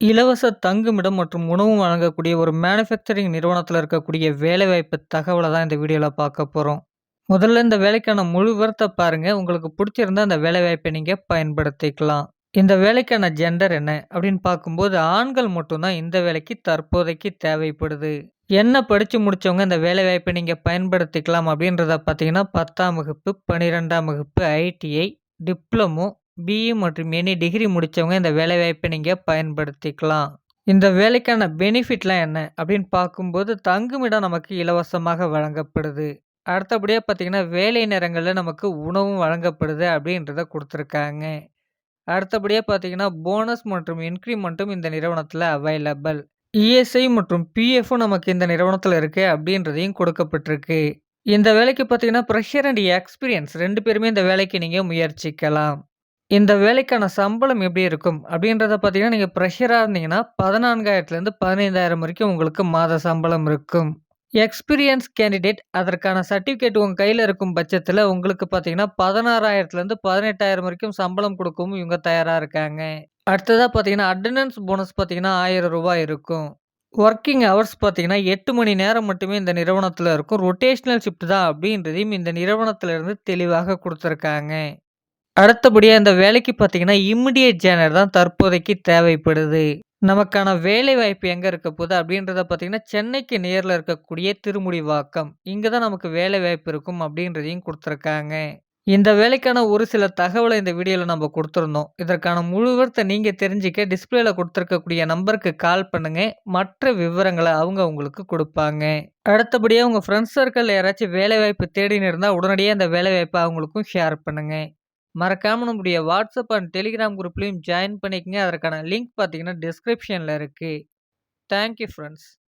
இலவச தங்குமிடம் மற்றும் உணவும் வழங்கக்கூடிய ஒரு மேனுஃபேக்சரிங் நிறுவனத்தில் இருக்கக்கூடிய வேலைவாய்ப்பு தகவலை தான் இந்த வீடியோவில் பார்க்க போகிறோம் முதல்ல இந்த வேலைக்கான முழு விவரத்தை பாருங்கள் உங்களுக்கு பிடிச்சிருந்தா அந்த வேலைவாய்ப்பை நீங்கள் பயன்படுத்திக்கலாம். இந்த வேலைக்கான ஜெண்டர் என்ன அப்படின்னு பார்க்கும்போது, ஆண்கள் மட்டும்தான் இந்த வேலைக்கு தற்போதைக்கு தேவைப்படுது. என்ன படித்து முடிச்சவங்க இந்த வேலைவாய்ப்பை நீங்கள் பயன்படுத்திக்கலாம் அப்படின்றத பார்த்தீங்கன்னா, 10ஆம் வகுப்பு, 12ஆம் வகுப்பு, ஐடிஐ, டிப்ளமோ, பிஇ மற்றும் எனி டிகிரி முடித்தவங்க இந்த வேலைவாய்ப்பை நீங்கள் பயன்படுத்திக்கலாம். இந்த வேலைக்கான பெனிஃபிட்லாம் என்ன அப்படின்னு பார்க்கும்போது, தங்குமிடம் நமக்கு இலவசமாக வழங்கப்படுது. அடுத்தபடியாக பார்த்தீங்கன்னா, வேலை நேரங்களில் நமக்கு உணவும் வழங்கப்படுது அப்படின்றத கொடுத்துருக்காங்க அடுத்தபடியாக பார்த்தீங்கன்னா, போனஸ் மற்றும் இன்க்ரிமெண்ட்டும் இந்த நிறுவனத்தில் அவைலபிள். இஎஸ்ஐ மற்றும் பிஎஃப்பும் நமக்கு இந்த நிறுவனத்தில் இருக்குது அப்படின்றதையும் கொடுக்கப்பட்டிருக்கு. இந்த வேலைக்கு பார்த்தீங்கன்னா, ப்ரெஷர் அண்ட் எக்ஸ்பீரியன்ஸ் ரெண்டு பேருமே இந்த வேலைக்கு நீங்கள் முயற்சிக்கலாம். இந்த வேலைக்கான சம்பளம் எப்படி இருக்கும் அப்படின்றத பார்த்தீங்கன்னா, நீங்க ஃப்ரெஷரா இருந்தீங்கன்னா 14,000லேருந்து 15,000 வரைக்கும் உங்களுக்கு மாத சம்பளம் இருக்கும். எக்ஸ்பீரியன்ஸ் கேண்டிடேட் அதற்கான சர்டிஃபிகேட் உங்க கையில இருக்கும் பட்சத்தில உங்களுக்கு பார்த்தீங்கன்னா, 16,000லேருந்து 18,000 வரைக்கும் சம்பளம் குடுக்கவும் இவங்க தயாரா இருக்காங்க. அடுத்ததா பார்த்தீங்கன்னா, அட்டெண்டன்ஸ் போனஸ் பார்த்தீங்கன்னா ரூ. 1000 இருக்கும். வொர்க்கிங் ஹவர்ஸ் பார்த்தீங்கன்னா, 8 மணி நேரம் மட்டுமே இந்த நிறுவனத்தில இருக்கும். ரொட்டேஷனல் ஷிஃப்ட் தான் அப்படின்றதையும் இந்த நிறுவனத்திலிருந்து தெளிவாக கொடுத்துருக்காங்க அடுத்தபடியாக இந்த வேலைக்கு பார்த்தீங்கன்னா, இம்மிடியட் ஜேனர் தான் தற்போதைக்கு தேவைப்படுது. நமக்கான வேலைவாய்ப்பு எங்கே இருக்க போகுது? அப்படின்றத பார்த்தீங்கன்னா, சென்னைக்கு நேரில் இருக்கக்கூடிய திருமுடிவாக்கம். இங்கே தான் நமக்கு வேலைவாய்ப்பு இருக்கும் அப்படின்றதையும் கொடுத்துருக்காங்க. இந்த வேலைக்கான ஒரு சில தகவலை இந்த வீடியோவில் நம்ம கொடுத்துருந்தோம். இதற்கான முழுவர்த்தை நீங்கள் தெரிஞ்சிக்க தெரிஞ்சுக்க கொடுத்துருக்கக்கூடிய நம்பருக்கு கால் பண்ணுங்கள் மற்ற விவரங்களை அவங்க உங்களுக்கு கொடுப்பாங்க. அடுத்தபடியாக உங்கள் ஃப்ரெண்ட்ஸ் சர்க்கிள் யாராச்சும் வேலைவாய்ப்பு தேடின்னு இருந்தால் உடனடியாக இந்த வேலைவாய்ப்பை அவங்களுக்கும் ஷேர் பண்ணுங்கள் மறக்காமல் நம்முடைய வாட்ஸ்அப் அண்ட் டெலிகிராம் குரூப்லேயும் ஜாயின் பண்ணிக்கங்க. அதற்கான லிங்க் பார்த்தீங்கன்னா, டிஸ்கிரிப்ஷனில் இருக்குது தேங்க் யூ